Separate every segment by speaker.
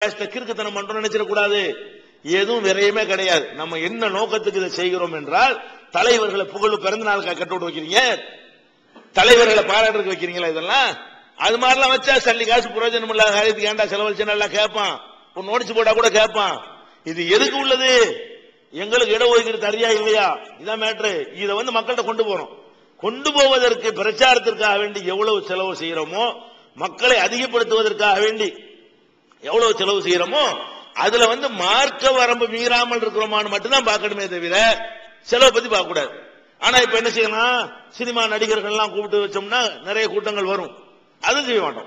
Speaker 1: கிறுக்குத்தனம் பண்றோம் நினைச்சிடக்கூடாது எதுவும் விரயமே கிடையாது. நம்ம என்ன நோக்கத்துக்கு இதை செய்கிறோம் என்றால் தலைவர்களை புகழ் பிறந்த நாளுக்கா கட்டு விட்டு வைக்கிறீங்க. தலைவர்களை பாராட்டுறதுக்கு வைக்கிறீங்களா இதெல்லாம்? அது மாதிரிலாம் வச்சா சல்லி காசு பிரயோஜனம் இல்லாத காரியத்துக்கு ஏன்டா செலவழிச்சு நல்லா கேட்பான்? ஒரு நோடிச்சு போட்டா கூட கேட்பான். இது எதுக்கு உள்ளது? எங்களுக்கு இட ஒதுக்கீடு தரியா இல்லையா? இதான் மேட்ரு இதை வந்து மக்கள்கிட்ட கொண்டு போறோம். கொண்டு போவதற்கு பிரச்சாரத்திற்காக வேண்டி எவ்வளவு செலவு செய்யறோமோ மக்களை அதிகப்படுத்துவதற்காக வேண்டி எவ்வளவு செலவு செய்யறோமோ அதுல வந்து மார்க்க வரம்பு மீறாமல் இருக்கிறோமான்னு மட்டும்தான் பார்க்கணுமே தவிர செலவை பத்தி பார்க்க கூடாது. ஆனா இப்ப என்ன செய்யணும் சினிமா நடிகர்கள் எல்லாம் கூப்பிட்டு வச்சோம்னா நிறைய கூட்டங்கள் வரும். அதுவும் செய்ய மாட்டோம்.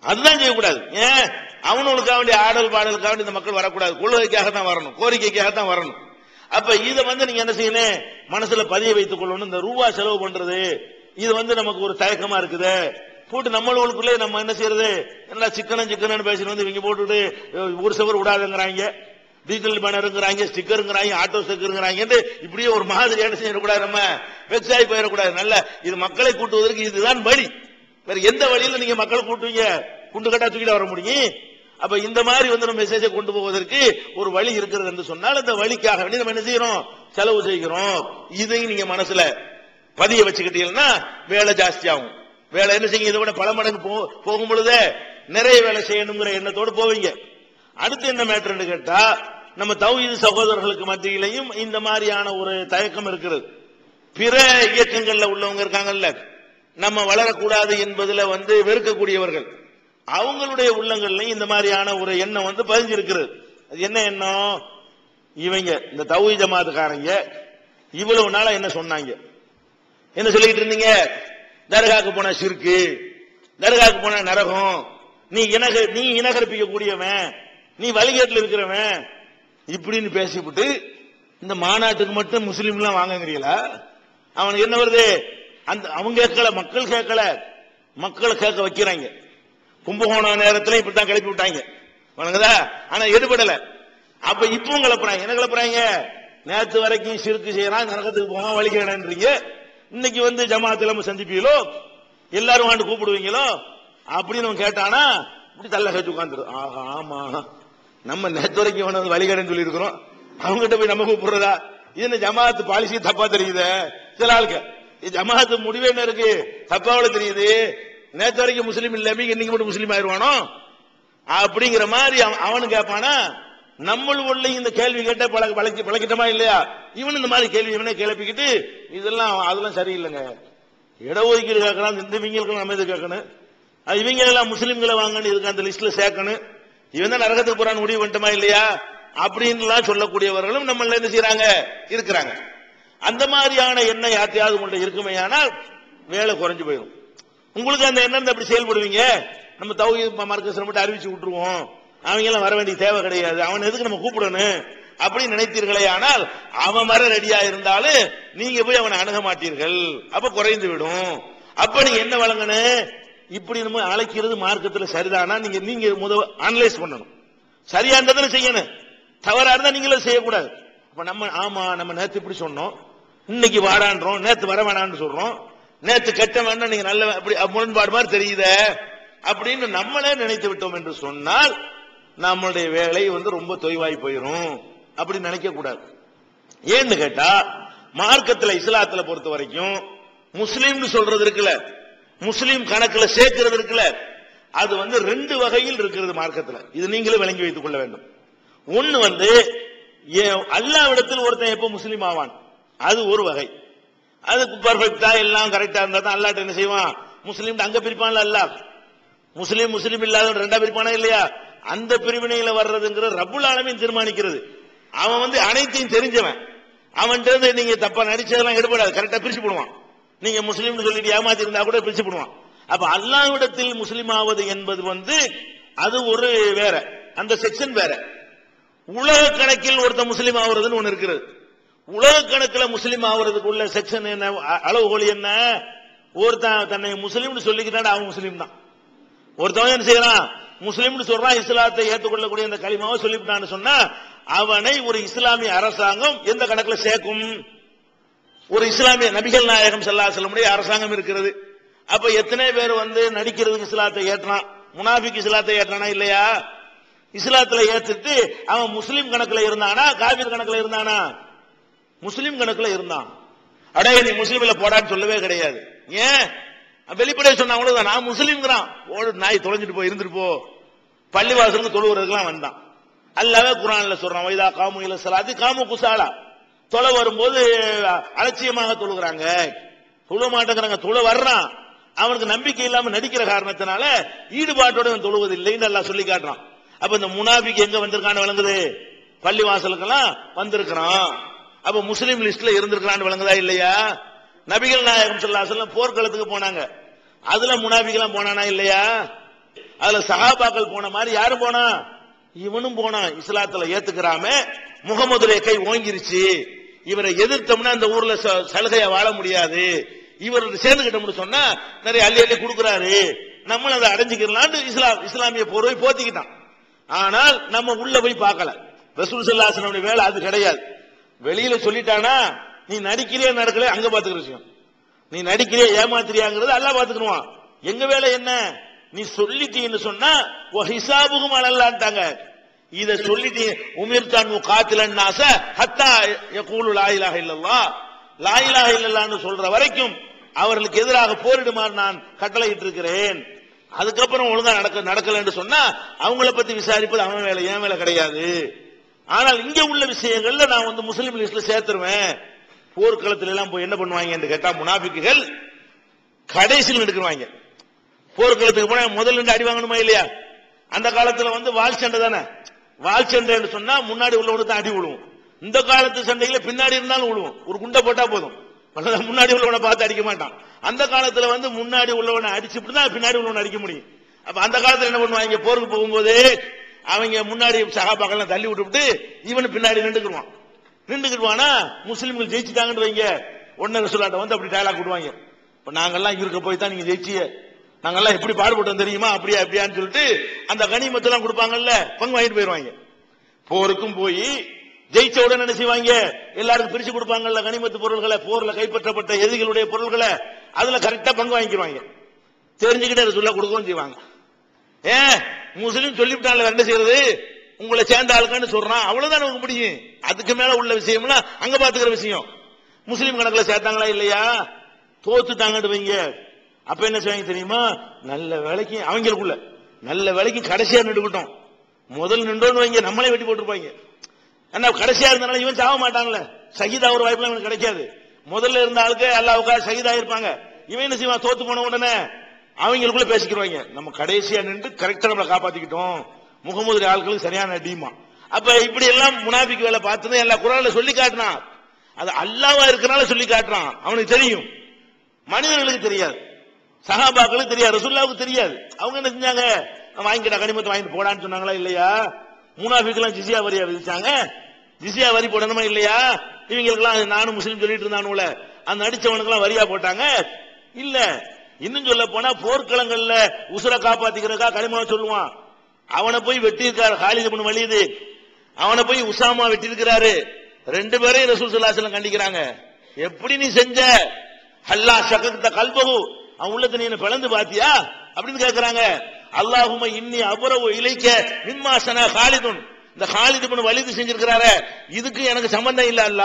Speaker 1: அதுதான் செய்யக்கூடாது. ஏன்? அவனுக்காக வேண்டிய ஆடல் பாடலுக்காக வேண்டி இந்த மக்கள் வரக்கூடாது. கொள்கைக்காக தான் வரணும். கோரிக்கைக்காக தான் வரணும். அப்ப இதை வந்து நீங்க என்ன செய்யணும்? மனசுல பதிய வைத்துக் கொள்ளணும். இந்த ரூபா செலவு பண்றது இது வந்து நமக்கு ஒரு தயக்கமா இருக்குது. போட்டு நம்மளுக்குள்ளே நம்ம என்ன செய்யறது? என்ன சிக்கனம் சிக்கனன்னு பேசிட்டு வந்து இவங்க போட்டுட்டு ஒரு சவர் விடாதுங்கிறாங்க. டீசல் பேனருங்கிறாங்க ஸ்டிக்கருங்கிறாங்க ஆட்டோ ஸ்டிக்கருங்கிறாங்க இப்படியே ஒரு மாதிரி என்ன செய்யக்கூடாது நம்ம? வெப்சைட் போயிடக்கூடாது. நல்ல இது மக்களை கூட்டுவதற்கு இதுதான் வழி. வேற எந்த வழியில நீங்க மக்களை கூட்டுவீங்க? குண்டு கட்டா தூக்கிட்டு வர முடியும். அப்ப இந்த மாதிரி வந்து நம்ம மெசேஜை கொண்டு போவதற்கு ஒரு வழி இருக்கிறது என்று சொன்னால் அந்த வழிக்காக வேண்டி நம்ம என்ன செய்யறோம்? செலவு செய்கிறோம். இதையும் நீங்க மனசுல பதிய வச்சுக்கிட்டீங்கன்னா வேலை ஜாஸ்தி ஆகும் வேலை என்ன செய்யுங்க? இதை விட பல மடங்கு போகும் பொழுது நிறைய வேலை செய்யணுங்கிற எண்ணத்தோடு போவீங்க. அடுத்து என்ன மேட்டர்னு கேட்டா நம்ம தௌஹீது சகோதரர்களுக்கு மத்தியிலையும் இந்த மாதிரியான ஒரு தயக்கம் இருக்கிறது. பிற இயக்கங்கள்ல உள்ளவங்க இருக்காங்கல்ல நம்ம வளரக்கூடாது என்பதுல வந்து வெறுக்கக்கூடியவர்கள். அவங்களுடைய உள்ளங்கள்லையும் இந்த மாதிரியான ஒரு எண்ணம் வந்து பதிஞ்சிருக்கிறது. அது என்ன எண்ணம்? இவங்க இந்த தௌஹீ ஜமாத்துக்காரங்க இவ்வளவு நாளா என்ன சொன்னாங்க? என்ன சொல்லிட்டு இருந்தீங்க? தர்காக்கு போன சிறுக்கு தர்காக்கு போன நரகம். நீ இனக நீ இனகரிப்பிக்க கூடியவன் நீ வழிகேட்டில் இருக்கிறவன். இப்படின்னு பேசிவிட்டு இந்த மாநாட்டுக்கு மட்டும் முஸ்லீம்லாம் வாங்குறீங்களா அவனுக்கு என்ன வருது? அந்த அவங்க கேட்கல மக்கள் கேட்கல. மக்களை கேட்க வைக்கிறாங்க. கும்பகோணம் இப்படி இப்படித்தான் கிளப்பி விட்டாங்க வணங்குதா ஆனா எடுபடல. அப்ப இப்பவும் கிளப்புறாங்க. என்ன கிளப்புறாங்க? நேற்று வரைக்கும் சிறுக்கு செய்யறான் நரகத்துக்கு போவான் வழிகிறேன்றீங்க இன்னைக்கு வந்து ஜமாத்துல நம்ம சந்திப்பீங்களோ? எல்லாரும் வாண்டு கூப்பிடுவீங்களோ? அப்படின்னு அவன் கேட்டானா இப்படி தள்ள கழிச்சு உட்காந்துரு ஆஹா ஆமா. நம்ம நேற்று வரைக்கும் இவனை வந்து வழிகடன்னு சொல்லி இருக்கிறோம் அவங்ககிட்ட போய் நம்ம கூப்பிடுறதா? இது என்ன ஜமாத்து பாலிசி தப்பா தெரியுது? சில ஆளுக்கு ஜமாத்து முடிவே என்ன இருக்கு? தப்பாவோட தெரியுது? நேற்று வரைக்கும் முஸ்லீம் இல்லாம இன்னைக்கு மட்டும் முஸ்லீம் ஆயிடுவானோ அப்படிங்கிற மாதிரி அவன் அவனு கேட்பானா நம்மளும் உள்ள இந்த கேள்வி கேட்ட பழக பழக்கி பழக்கிட்டமா இல்லையா? இவன் இந்த மாதிரி கேள்வி இவனே கிளப்பிக்கிட்டு இதெல்லாம் அதெல்லாம் சரியில்லைங்க. இடஒதுக்கீடு கேட்கலாம் இந்த இவங்களுக்கு நம்ம இது கேட்கணும். அது இவங்க எல்லாம் முஸ்லீம்களை வாங்கன்னு இருக்க அந்த லிஸ்ட்ல சேர்க்கணும். இவன் தான் நரகத்துக்கு போறான்னு முடிவு பண்ணிட்டோமா இல்லையா? அப்படின்லாம் சொல்லக்கூடியவர்களும் நம்மள என்ன செய்யறாங்க இருக்கிறாங்க. அந்த மாதிரியான எண்ணம் யாத்தையாவது உங்கள்ட்ட இருக்குமேயானால் வேலை குறைஞ்சு போயிடும் உங்களுக்கு அந்த எண்ணம் அப்படி செயல்படுவீங்க. நம்ம தௌஹீத் மார்க்கஸ் மட்டும் அறிவிச்சு விட்டுருவோம். அவங்க எல்லாம் வர வேண்டிய தேவை கிடையாது. அவன் எதுக்கு நம்ம கூப்பிடணும்? அப்படின்னு நினைத்தீர்களே ஆனால் அவன் வர ரெடியா இருந்தாலும் நீங்க போய் அவனை அணுக மாட்டீர்கள். அப்ப குறைந்து விடும். அப்ப நீங்க என்ன வழங்கணும் இப்படி நம்ம அழைக்கிறது மார்க்கத்துல சரிதானா? நீங்க நீங்க முதல் அனலைஸ் பண்ணணும். சரியா இருந்ததுன்னு செய்யணும். தவறா இருந்தா நீங்களும் செய்யக்கூடாது. அப்ப நம்ம ஆமா நம்ம நேத்து இப்படி சொன்னோம். இன்னைக்கு வாடான்றோம். நேத்து வர வேணான்னு சொல்றோம். நேத்து கட்ட வேண்டாம் நீங்க நல்ல அப்படி முரண்பாடு மாதிரி தெரியுதே. அப்படின்னு நம்மளே நினைத்து விட்டோம் என்று சொன்னால் நம்மளுடைய வேலை வந்து ரொம்ப தொய்வாய் போயிடும் அப்படி நினைக்க கூடாது. ஏன்னு கேட்டா மார்க்கத்துல இஸ்லாத்துல பொறுத்த வரைக்கும் முஸ்லீம்னு சொல்றது இருக்குல்ல முஸ்லீம் கணக்குல சேர்க்கிறது இருக்குல்ல அது வந்து ரெண்டு வகையில் இருக்கிறது மார்க்கத்துல. இது நீங்களும் விளங்கி வைத்துக் கொள்ள வேண்டும். ஒன்னு வந்து அல்லாவிடத்தில் ஒருத்தன் எப்ப முஸ்லீம் ஆவான்? அது ஒரு வகை. அது பர்ஃபெக்டா எல்லாம் கரெக்டா இருந்தா தான் அல்லாட்ட என்ன செய்வான்? முஸ்லீம் அங்க பிரிப்பான்ல அல்லாஹ் முஸ்லீம் முஸ்லீம் இல்லாத ரெண்டா பிரிப்பானா இல்லையா? அந்த பிரிவினையில வர்றதுங்கிற ரபுல் ஆலமின் தீர்மானிக்கிறது. அவன் வந்து அனைத்தையும் தெரிஞ்சவன். அவன்கிட்ட நீங்க தப்பா நடிச்சதெல்லாம் எடுபடாது. கரெக்டா பிரிச்சு போடுவான். நீங்க முஸ்லீம்னு சொல்லிட்டு ஏமாத்தி இருந்தா கூட பிரிச்சு போடுவான். அப்ப அல்லாவிடத்தில் முஸ்லீம் ஆவது என்பது வந்து அது ஒரு வேற. அந்த செக்ஷன் வேற. உலக கணக்கில் ஒருத்த முஸ்லீம் ஆகுறதுன்னு ஒண்ணு இருக்கிறது. உலக கணக்கில் முஸ்லீம் ஆகுறதுக்கு உள்ள செக்ஷன் என்ன அளவுகோல் என்ன? ஒருத்தன் தன்னை முஸ்லீம்னு சொல்லிக்கிட்டான் அவன் முஸ்லீம் தான். ஒருத்தவன் என்ன செய்யறான்? முஸ்லீம்னு சொல்றான் இஸ்லாத்தை ஏற்றுக்கொள்ளக்கூடிய அந்த களிமாவை சொல்லிவிட்டான்னு சொன்னா அவனை ஒரு இஸ்லாமிய அரசாங்கம் எந்த கணக்குல சேர்க்கும்? ஒரு இஸ்லாமிய நபிகள் நாயகம் செல்லா அலைஹி அரசாங்கம் இருக்கிறது. அப்ப எத்தனை பேர் வந்து நடிக்கிறதுக்கு இஸ்லாத்தை ஏற்றான் முனாபிக் இஸ்லாத்தை ஏற்றானா இல்லையா? இஸ்லாத்துல ஏத்துட்டு அவன் முஸ்லீம் கணக்குல இருந்தானா காபீர் கணக்குல இருந்தானா? முஸ்லீம் கணக்குல இருந்தான். அடே நீ முஸ்லீம்ல போடான்னு சொல்லவே கிடையாது. ஏன்? வெளிப்படையா சொன்னா அவ்வளவுதான். நான் முஸ்லீம்ங்கிறான். ஓடு நாய் தொலைஞ்சிட்டு போ இருந்துட்டு போ. பள்ளிவாசலுக்கு தொழுவுறதுக்குலாம் வந்தான். அல்லாவே குரான்ல சொல்றான் வைதா காமு இல சலாத்தி காமு குசாலா. தொலை வரும்போது அலட்சியமாக தொழுகிறாங்க. தொழ மாட்டேங்கிறாங்க தொழ வர்றான். அவனுக்கு நம்பிக்கை இல்லாம நடிக்கிற காரணத்தினால ஈடுபாட்டோட தொழுவது இல்லைன்னு எல்லாம் சொல்லி காட்டுறான். அப்ப இந்த முனாபிக்கு எங்க வந்திருக்கான்னு விளங்குது? பள்ளி வாசலுக்கெல்லாம் வந்திருக்கிறான். அப்ப முஸ்லீம் லிஸ்ட்ல இருந்திருக்கிறான்னு விளங்குதா இல்லையா? நபிகள் நாயகம் சொல்லா போர்க்களத்துக்கு போனாங்க. அதுல முனாபிக்கெல்லாம் போனானா இல்லையா? அதுல சகாபாக்கள் போன மாதிரி யாரும் போனா? இவனும் போனான். இஸ்லாத்துல ஏத்துக்கிறாம. முகமதுடைய கை ஓங்கிருச்சு. இவரை எதிர்த்தோம்னா இந்த ஊர்ல ச- வாழ முடியாது. இவர் சேர்ந்துகிட்டோம்னு சொன்னா நிறைய அள்ளி அள்ளி கொடுக்குறாரு. நம்மளும் அதை அடைஞ்சுக்கலாம்னு இஸ்லாம் இஸ்லாமிய போர்வை போத்திக்கிட்டான். ஆனால் நம்ம உள்ள போய் பார்க்கல. ரசூல் சல்லாசனுடைய வேலை அது கிடையாது. வெளியில சொல்லிட்டானா நீ நடிக்கிறியா நடக்கல அங்க பாத்துக்கிற விஷயம். நீ நடிக்கிறியா ஏமாத்திரியாங்கிறது அல்லா பாத்துக்கணுவான் எங்க வேலை என்ன? நீ சொல்லிட்டீன்னு சொன்னா ஓ ஹிசாபுகும் அழலான்ட்டாங்க. இத சொல்லிட்டீ உமிர்தான் காத்திலன் ஆசை. ஹத்தா யகூலு லாயிலாக இல்லல்லா லாயிலாக இல்லல்லான்னு சொல்ற வரைக்கும் அவர்களுக்கு எதிராக போரிடுமாறு நான் கட்டளையிட்டு இருக்கிறேன் அதுக்கப்புறம் ஒழுங்கா நடக்க நடக்கலன்னு சொன்னா அவங்கள பத்தி விசாரிப்பது அவன் வேலை என் வேலை கிடையாது. ஆனால் இங்க உள்ள விஷயங்கள்ல நான் வந்து முஸ்லீம் லிஸ்ட்ல சேர்த்துருவேன். போர்க்களத்துல எல்லாம் போய் என்ன பண்ணுவாங்க என்று கேட்டா முனாபிக்குகள் கடைசியில் எடுக்கிறவாங்க போர்க்களத்துக்கு போனா முதல்ல இருந்து அடி வாங்கணுமா இல்லையா? அந்த காலத்துல வந்து வால் சண்டை தானே? வால் சண்டைன்னு சொன்னா முன்னாடி உள்ளவனுக்கு தான் அடி விழுவும். இந்த காலத்து சண்டையில பின்னாடி இருந்தாலும் விழுவும். ஒரு குண்டை போட்டா போதும். முன்னாடி உள்ளவனை பார்த்து அடிக்க மாட்டான். அந்த காலத்துல வந்து முன்னாடி உள்ளவனை அடிச்சுட்டு தான் பின்னாடி உள்ளவனை அடிக்க முடியும். அப்ப அந்த காலத்துல என்ன பண்ணுவாங்க போருக்கு போகும்போது அவங்க முன்னாடி சகாபாக்கெல்லாம் தள்ளி விட்டுவிட்டு இவனு பின்னாடி நின்றுக்குருவான். நின்றுக்குருவானா? முஸ்லீம்கள் ஜெயிச்சுட்டாங்கன்னு வைங்க. ஒன்னரை சொல்லாட்ட வந்து அப்படி டயலாக் விடுவாங்க. இப்ப நாங்கெல்லாம் இருக்க போய் தான் நீங்க ஜெயிச்சிய. நாங்கெல்லாம் எப்படி பாடுபட்டோம் தெரியுமா? அப்படியா அப்படியான்னு சொல்லிட்டு அந்த கனிமத்தெல்லாம் கொடுப்பாங்கல்ல பங்கு வாங்கிட்டு போயிருவாங்க. போருக்கும் போய் ஜெயிச்ச உடனே என்ன செய்வாங்க? எல்லாருக்கும் பிரிச்சு கொடுப்பாங்கல்ல கனிமத்து பொருள்களை போர்ல கைப்பற்றப்பட்ட எதிரிகளுடைய பொருள்களை அதுல கரெக்டா பங்கு வாங்கிக்குவாங்க தெரிஞ்சுக்கிட்டே சொல்ல கொடுக்கவும் செய்வாங்க. ஏன் முஸ்லீம் சொல்லிவிட்டான்ல என்ன செய்யறது? உங்களை சேர்ந்த ஆளுக்கான்னு சொல்றான் அவ்வளவுதான் நமக்கு முடியும். அதுக்கு மேல உள்ள விஷயம்னா அங்க பாத்துக்கிற விஷயம். முஸ்லீம் கணக்குல சேர்த்தாங்களா இல்லையா? தோத்துட்டாங்கன்னு வைங்க அப்ப என்ன செய்வாங்க தெரியுமா? நல்ல வேலைக்கு அவங்களுக்குள்ள நல்ல வேலைக்கு கடைசியா நின்றுக்கிட்டோம் முதல் நின்றோன்னு வைங்க நம்மளே வெட்டி போட்டுருப்பாங்க. ஆனா கடைசியா இருந்தனால இவன் சாக மாட்டாங்களே சகிதா ஒரு வாய்ப்பு இவனுக்கு கிடைக்காது. முதல்ல இருந்த ஆளுக்கு அல்லாவுக்கா சகிதா இருப்பாங்க. இவன் என்ன செய்வான்? தோத்து போன உடனே அவங்களுக்குள்ள பேசிக்கிறவங்க நம்ம கடைசியா நின்று கரெக்டா நம்மளை காப்பாத்திக்கிட்டோம். முகமது ஆட்களுக்கு சரியான டீமா அப்ப இப்படி எல்லாம் முனாபிக்கு வேலை பார்த்து எல்லா குரான்ல சொல்லி காட்டினான். அது அல்லாவா இருக்கிறனால சொல்லி காட்டுறான். அவனுக்கு தெரியும். மனிதர்களுக்கு தெரியாது. சஹாபாக்களுக்கு தெரியாது ரசுல்லாவுக்கு தெரியாது. அவங்க என்ன செஞ்சாங்க? வாங்கிக்கிட்ட கனிமத்தை வாங்கிட்டு போடான்னு சொன்னாங்களா இல்லையா? மூணாஃபிக்கெல்லாம் ஜிசியா வரியா விதிச்சாங்க? ஜிசியா வரி போடணுமா இல்லையா? இவங்களுக்கெல்லாம் நானும் முஸ்லீம் சொல்லிட்டு இருந்தானுல. அந்த அடிச்சவனுக்கெல்லாம் வரியா போட்டாங்க? இல்ல. இன்னும் சொல்ல போனா போர்க்களங்கள்ல உசுர காப்பாத்திக்கிறக்கா கனிமாவை சொல்லுவான். அவனை போய் வெட்டியிருக்காரு ஹாலிது பண்ண வழியுது அவனை போய் உசாமா வெட்டியிருக்கிறாரு. ரெண்டு பேரையும் ரசூல் சுல்லாசலம் கண்டிக்கிறாங்க. எப்படி நீ செஞ்ச? ஹல்லா சகத்த கல்பகு அவன் உள்ளத்தை நீ பிளந்து பாத்தியா அப்படின்னு கேட்கிறாங்க அல்லாஹும இன்னி அபுரவு இலைக்க மிம்மாசன ஹாலிதுன். இந்த ஹாலிது பண்ண வலிது செஞ்சிருக்கிறாரு இதுக்கு எனக்கு சம்பந்தம் இல்ல அல்ல.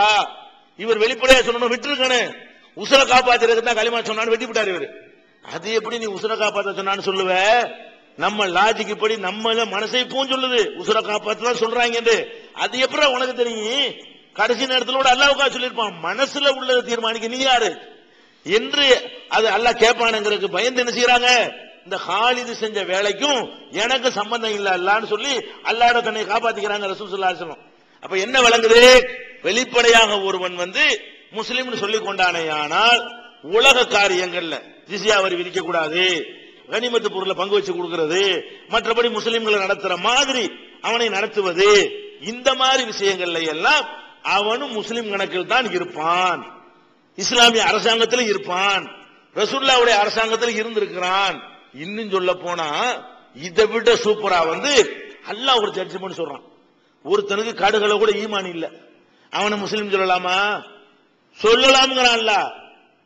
Speaker 1: இவர் வெளிப்படையா சொல்லணும் விட்டுருக்கணு உசுர காப்பாத்துறதுக்கு தான் களிமா சொன்னான்னு வெட்டி விட்டார் இவர். அது எப்படி நீ உசுர காப்பாத்த சொன்னான்னு சொல்லுவ? நம்ம லாஜிக் இப்படி நம்ம மனசை பூன் சொல்லுது. உசுர காப்பாத்து தான் சொல்றாங்க என்று. அது எப்படி உனக்கு தெரியும்? கடைசி நேரத்தில் கூட அல்லாவுக்கா சொல்லியிருப்பான். மனசுல உள்ளதை தீர்மானிக்க நீ யாரு? என்று அது அல்லாஹ் கேட்பானுங்கிறதுக்கு பயந்து என்ன செய்யறாங்க? இந்த ஹாலிது செஞ்ச வேலைக்கும் எனக்கு சம்பந்தம் இல்ல அல்லான்னு சொல்லி அல்லாட தன்னை காப்பாத்திக்கிறாங்க ரசூல் ஸல்லல்லாஹு அப்ப என்ன வழங்குது வெளிப்படையாக ஒருவன் வந்து முஸ்லீம்னு சொல்லி கொண்டானேயானால் உலக காரியங்கள்ல ஜிசியா வரி விதிக்க கூடாது கனிமத்து பொருளை பங்கு வச்சு கொடுக்கிறது மற்றபடி முஸ்லீம்களை நடத்துற மாதிரி அவனை நடத்துவது இந்த மாதிரி விஷயங்கள்ல எல்லாம் அவனும் முஸ்லீம் கணக்கில் தான் இருப்பான். இஸ்லாமிய அரசாங்கத்தில் இருப்பான். ரசுல்லாவுடைய அரசாங்கத்தில் இருந்திருக்கிறான். இன்னும் சொல்ல போனா இதை விட சூப்பரா வந்து அல்லாஹ் ஒரு ஜட்ஜ்மெண்ட் சொல்றான். ஒருத்தனுக்கு கடுகளை கூட ஈமான் இல்ல. அவனை முஸ்லீம் சொல்லலாமா? சொல்லலாம்ங்கிறான் அல்ல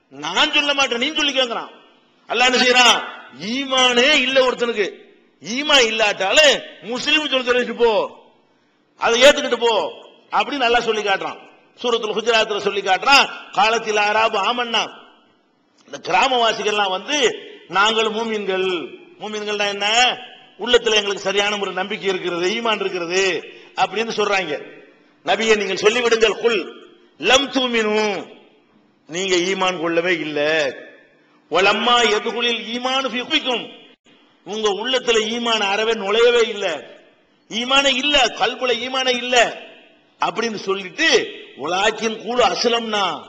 Speaker 1: நான் சொல்ல மாட்டேன் நீ சொல்லி கேட்கிறான். அல்ல என்ன செய்யறான்? ஈமானே இல்ல ஒருத்தனுக்கு. ஈமா இல்லாட்டாலும் முஸ்லீம் சொல்லி சொல்லிட்டு போ. அதை ஏத்துக்கிட்டு போ. அப்படின்னு நல்லா சொல்லி காட்டுறான். சூரத்துல குஜராத்தில் சொல்லி காட்டுறான் காலத்தில் ஆறாபு ஆமன்னா இந்த கிராமவாசிகள்லாம் வந்து நாங்கள் மூமின்கள். மூமின்கள்னா என்ன? உள்ளத்துல எங்களுக்கு சரியான ஒரு நம்பிக்கை இருக்கிறது ஈமான் இருக்கிறது அப்படின்னு சொல்றாங்க. நபியை நீங்கள் சொல்லிவிடுங்கள் குல் லம் தூமினு. நீங்க ஈமான் கொள்ளவே இல்ல. ஒளம்மா எதுகுளில் ஈமான் குவிக்கும் உங்க உள்ளத்துல ஈமான் அறவே நுழையவே இல்ல. ஈமானே இல்ல கல்புல ஈமானே இல்லை. அப்படின்னு சொல்லிட்டு உலாக்கின் கூடு அசலம்னா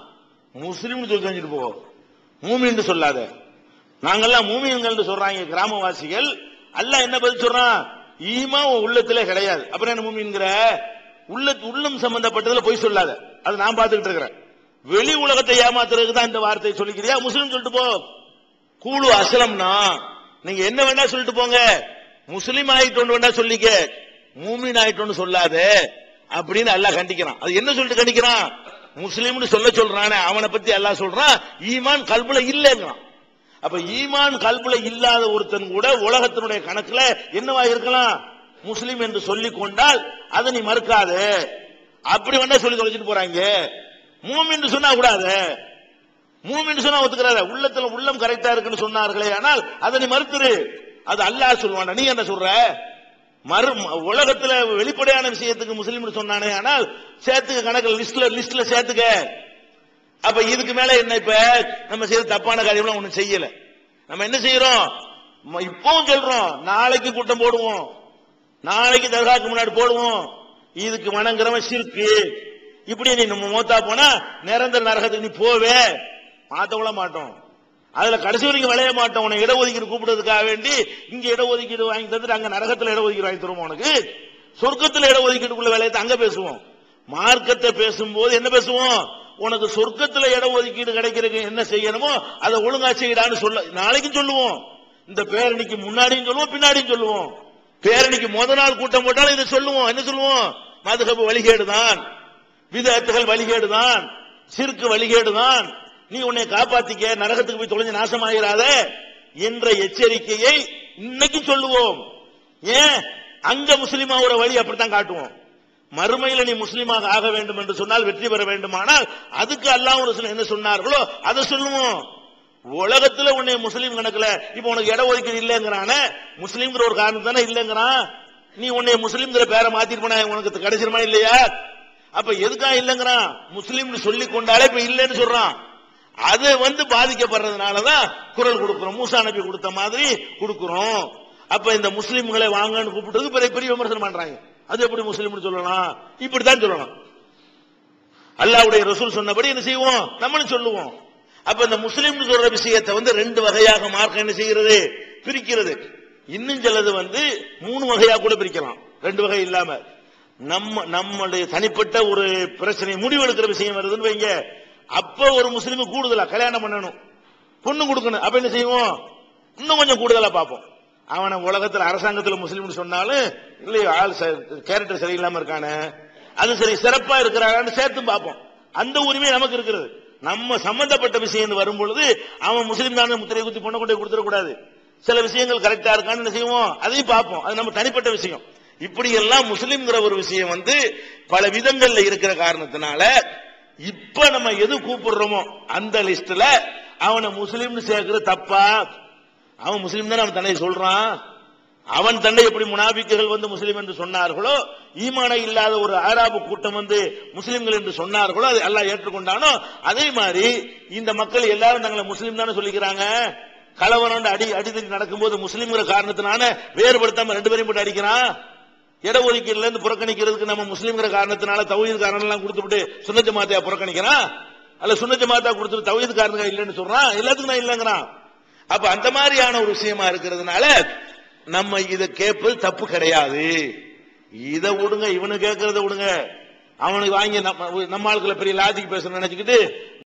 Speaker 1: முஸ்லீம்னு சொல்லி செஞ்சுட்டு போவோம் மூமின்னு சொல்லாத. நாங்கெல்லாம் மூமியங்கள் சொல்றாங்க கிராமவாசிகள். அல்ல என்ன பதில் சொல்றான்? ஈமா உன் உள்ளத்துல கிடையாது. அப்புறம் என்ன மூமிங்கிற உள்ள உள்ளம் சம்பந்தப்பட்டதுல போய் சொல்லாத. அது நான் பார்த்துக்கிட்டு இருக்கிறேன். வெளி உலகத்தை ஏமாத்துறதுக்கு தான் இந்த வார்த்தையை சொல்லிக்கிறியா? முஸ்லீம் சொல்லிட்டு போ. கூழு அசலம்னா நீங்க என்ன வேணா சொல்லிட்டு போங்க. முஸ்லீம் ஆயிட்டோன்னு வேணா சொல்லிக்க. மூமின் ஆயிட்டோன்னு சொல்லாத. அப்படின்னு அல்லாஹ் கண்டிக்கிறான். அது என்ன சொல்லிட்டு கண்டிக்கிறான்? முஸ்லீம்னு சொல்ல சொல்றானே அவனை பத்தி அல்லாஹ் சொல்றான் ஈமான் கல்புல இல்லைங்கிறான். அப்ப ஈமான் கல்புல இல்லாத ஒருத்தன் கூட உலகத்தினுடைய கணக்குல என்னவா இருக்கலாம்? முஸ்லீம் என்று சொல்லி கொண்டால் அதை நீ மறுக்காது. அப்படி வேணா சொல்லி தொலைச்சிட்டு போறாங்க. என்று சொன்னா கூடாது. மூமின்னு சொன்னா ஒத்துக்கிறாத. உள்ளத்துல உள்ளம் கரெக்டா இருக்குன்னு சொன்னார்களே ஆனால் அதை நீ மறுத்துரு. அது அல்லாஹ் சொல்லுவான் நீ என்ன சொல்ற? மறு உலகத்துல வெளிப்படையான விஷயத்துக்கு முஸ்லீம் சொன்னானே ஆனால் சேர்த்துக்க கணக்குல லிஸ்ட்ல லிஸ்ட்ல சேர்த்துக்க. அப்ப இதுக்கு மேல என்ன இப்ப? நம்ம செய்யற தப்பான காரியம்லாம் ஒண்ணும் செய்யல. நம்ம என்ன செய்யறோம்? இப்பவும் சொல்றோம் நாளைக்கு கூட்டம் போடுவோம். நாளைக்கு தர்காக்கு முன்னாடி போடுவோம். இதுக்கு வணங்குறவன் சிற்கு இப்படி நீ நம்ம மோத்தா போனா நிரந்தர நரகத்துக்கு நீ போவே. மாத்த விட மாட்டோம். அதுல கடைசி வரைக்கும் விளைய மாட்டோம் உன்னை இடஒதுக்கீடு கூப்பிடுறதுக்காக வேண்டி இங்க இடஒதுக்கீடு வாங்கி தந்துட்டு அங்க நரகத்துல இடஒதுக்கீடு வாங்கி தருவோம் உனக்கு. சொர்க்கத்துல இடஒதுக்கீடுக்குள்ள வேலையத்தை அங்க பேசுவோம். மார்க்கத்தை பேசும்போது என்ன பேசுவோம்? உனக்கு சொர்க்கத்துல இடஒதுக்கீடு கிடைக்கிறதுக்கு என்ன செய்யணுமோ அதை ஒழுங்கா செய்யடான்னு சொல்ல நாளைக்கும் சொல்லுவோம். இந்த பேரணிக்கு முன்னாடியும் சொல்லுவோம் பின்னாடியும் சொல்லுவோம். பேரணிக்கு முத நாள் கூட்டம் போட்டாலும் இதை சொல்லுவோம். என்ன சொல்லுவோம்? மதுகபு வழிகேடுதான் விதத்துகள் வழிகேடுதான் சிறுக்கு வழிகேடுதான் நீ உன்னை காப்பாத்திக்க நரகத்துக்கு போய் தொலைஞ்சு நாசமாகிறாத என்ற எச்சரிக்கையை இன்னைக்கு சொல்லுவோம். ஏன்? அங்க முஸ்லிமாவோட வழி அப்படித்தான் காட்டுவோம். மறுமையில நீ முஸ்லீமாக ஆக வேண்டும் என்று சொன்னால் வெற்றி பெற வேண்டுமானால் அதுக்கு அல்லாஹ் ஒரு என்ன சொன்னார்களோ அதை சொல்லுவோம். உலகத்துல உன்னை முஸ்லீம் கணக்குல இப்ப உனக்கு இட ஒதுக்கீடு இல்லைங்கிறான முஸ்லீம்ங்கிற ஒரு காரணம் தானே இல்லைங்கிறான். நீ உன்னை முஸ்லீம்ங்கிற பேரை மாத்திட்டு போன உனக்கு கிடைச்சிருமா இல்லையா? அப்ப எதுக்கா இல்லைங்கிறான்? முஸ்லீம்னு சொல்லி கொண்டாலே இப்ப இல்லைன்னு சொல்றான். அது வந்து பாதிக்கப்படுறதுனாலதான் குரல் கொடுக்கிறோம். மூசா நபி கொடுத்த மாதிரி கொடுக்கிறோம். அப்ப இந்த முஸ்லீம்களை வாங்கன்னு கூப்பிட்டது பெரிய பெரிய விமர்சனம் பண்றாங்க. அது எப்படி முஸ்லீம்னு சொல்லலாம்? இப்படித்தான் சொல்லலாம் அல்லாஹ்வுடைய ரசூல் சொன்னபடி என்ன செய்வோம்? நம்மளும் சொல்லுவோம். அப்ப இந்த முஸ்லீம் சொல்ற விஷயத்தை வந்து ரெண்டு வகையாக மார்க்க என்ன செய்கிறது? பிரிக்கிறது. இன்னும் சிலது வந்து மூணு வகையா கூட பிரிக்கலாம். ரெண்டு வகை இல்லாம. நம்ம நம்மளுடைய தனிப்பட்ட ஒரு பிரச்சனை முடிவெடுக்கிற விஷயம் வருதுன்னு வைங்க. அப்ப ஒரு முஸ்லீம் கூடுதலா கல்யாணம் பண்ணணும். பொண்ணு கொடுக்கணும். அப்ப என்ன செய்வோம்? இன்னும் கொஞ்சம் கூடுதலா பார்ப்போம். அவனை உலகத்தில் அரசாங்கத்தில் முஸ்லீம்னு சொன்னாலும் இல்லையோ ஆள் கேரக்டர் சரியில்லாம இருக்கானே. அது சரி சிறப்பா இருக்கிறான்னு சேர்த்து பார்ப்போம். அந்த உரிமை நமக்கு இருக்கிறது. நம்ம சம்பந்தப்பட்ட விஷயம் வரும் பொழுது அவன் முஸ்லீம் தானே முத்திரை குத்தி பொண்ணை கொண்டு கொடுத்துடக்கூடாது. சில விஷயங்கள் கரெக்டா இருக்கான்னு என்ன செய்வோம்? அதையும் பார்ப்போம். அது நம்ம தனிப்பட்ட விஷயம். இப்படி எல்லாம் முஸ்லீம்ங்கிற ஒரு விஷயம் வந்து பல விதங்கள்ல இருக்கிற காரணத்தினால இப்ப நம்ம எது கூப்பிடுறோமோ அந்த லிஸ்ட்ல அவனை முஸ்லீம்னு சேர்க்கிறது தப்பா? அவன் முஸ்லீம் தானே அவன் தன்னை சொல்றான்? அவன் தன்னை எப்படி முனாபிக்குகள் வந்து முஸ்லீம் என்று சொன்னார்களோ ஈமான இல்லாத ஒரு ஆராபு கூட்டம் வந்து முஸ்லீம்கள் என்று சொன்னார்களோ அதை எல்லாம் ஏற்றுக்கொண்டானோ அதே மாதிரி இந்த மக்கள் எல்லாரும் தங்களை முஸ்லீம் தானே சொல்லிக்கிறாங்க. கலவரம் அடி அடிதடி நடக்கும்போது முஸ்லீம்ங்கிற காரணத்தினால வேறுபடுத்தாம ரெண்டு பேரையும் போட்டு அடிக்கிறான். இடஒதுக்கீடுல இருந்து புறக்கணிக்கிறதுக்கு நம்ம முஸ்லீம்ங்கிற காரணத்தினால தௌஹீத் காரணம் கொடுத்துட்டு சுன்னத்து மாத்தையா புறக்கணிக்கிறான்? அல்ல சுன்னத்து மாத்தா கொடுத்துட்டு தௌஹீத் காரணம் இல்லைன்னு சொல்றான்? எல்லாத்துக்கும் நான் இல்லைங்கிறான். அப்ப அந்த மாதிரியான ஒரு விஷயமா இருக்கிறதுனால நம்ம இதை கேட்பது தப்பு கிடையாது. இதை விடுங்க இவனு கேட்கறத விடுங்க. அவனுக்கு வாங்கி நம்ம நம்ம பெரிய லாஜிக் பேசணும்னு நினைச்சுக்கிட்டு